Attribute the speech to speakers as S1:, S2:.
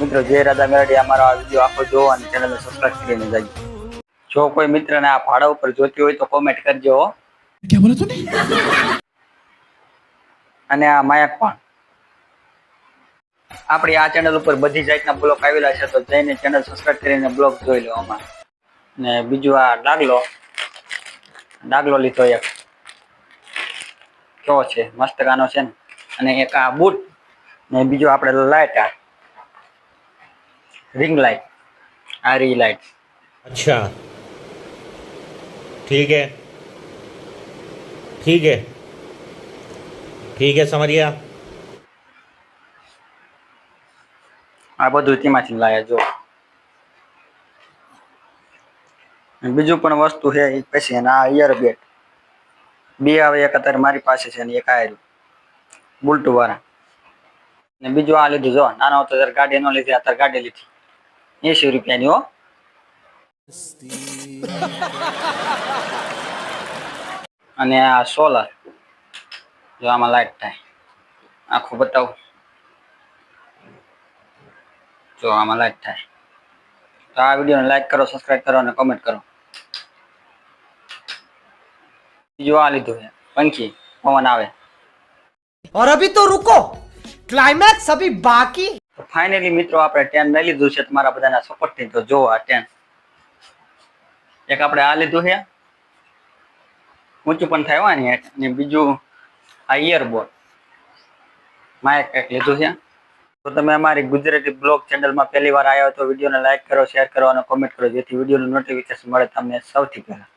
S1: મિત્રો જય રાધા મેરડી અમારો આ વીડિયો આખો જોવો અને ચેનલને સબસ્ક્રાઈબ કરીને જજો. જો કોઈ મિત્રને આ ભાડા ઉપર જોતી હોય તો કોમેન્ટ કરજો
S2: કે બોલે તું
S1: અને આ માયક પણ આપણી આ ચેનલ ઉપર બધી જાતના બ્લોક આવેલા છે તો જઈને ચેનલ સબસ્ક્રાઈબ કરીને બ્લોક જોઈ લો આમાં. ને બીજું આ ડાગલો. ડાગલો લીધો એક. કેવો છે? મસ્ત ગાનો છે ને. અને એક આ બૂટ. ને બીજું આપણે લાઇટ આ. રિંગ લાઇટ આ રી લાઇટ
S3: अच्छा ठीक है ठीक है ठीक है समझ गया
S1: આ બધું તેમાંથી લાયા જો અને બીજું પણ વસ્તુ છે એ પછી અને આ ઇયરબેડ બે આવે એક અત્યારે મારી પાસે છે અને એક આ રહ્યું બુલટુ વાળા ને બીજું આ લીધું જો નાનો હતો ત્યારે ગાડી નો લીધી અત્યારે ગાડી લીધી એસી રૂપિયાની હો અને આ સોલર જો આમાં લાઈટ થાય આખું બતાવું જો આમાં લાઈક થાય તો આ વિડીયોને લાઈક કરો સબસ્ક્રાઇબ કરો અને કમેન્ટ કરો બીજું આ લીધું છે પંખી પવન આવે
S4: और अभी तो रुको क्लाइमैक्स अभी बाकी
S1: તો ફાઇનલી મિત્રો, આપણે ટેન લઈ લીધું છે. તમારા બધાના સપોર્ટથી તો જો આ ટેન એક આપણે આ લીધું છે. ઊંચું પણ થાય ને બીજું આ ઇયરબોર્ડ માઇક એક લીધું છે. તો તમે અમારી ગુજરાતી બ્લોગ ચેનલમાં પહેલી વાર આવ્યા તો વિડીયોને લાઇક કરો શેર કરો અને કોમેન્ટ કરો, જેથી વિડીયોનું નોટિફિકેશન મળે તમને સૌથી પહેલા.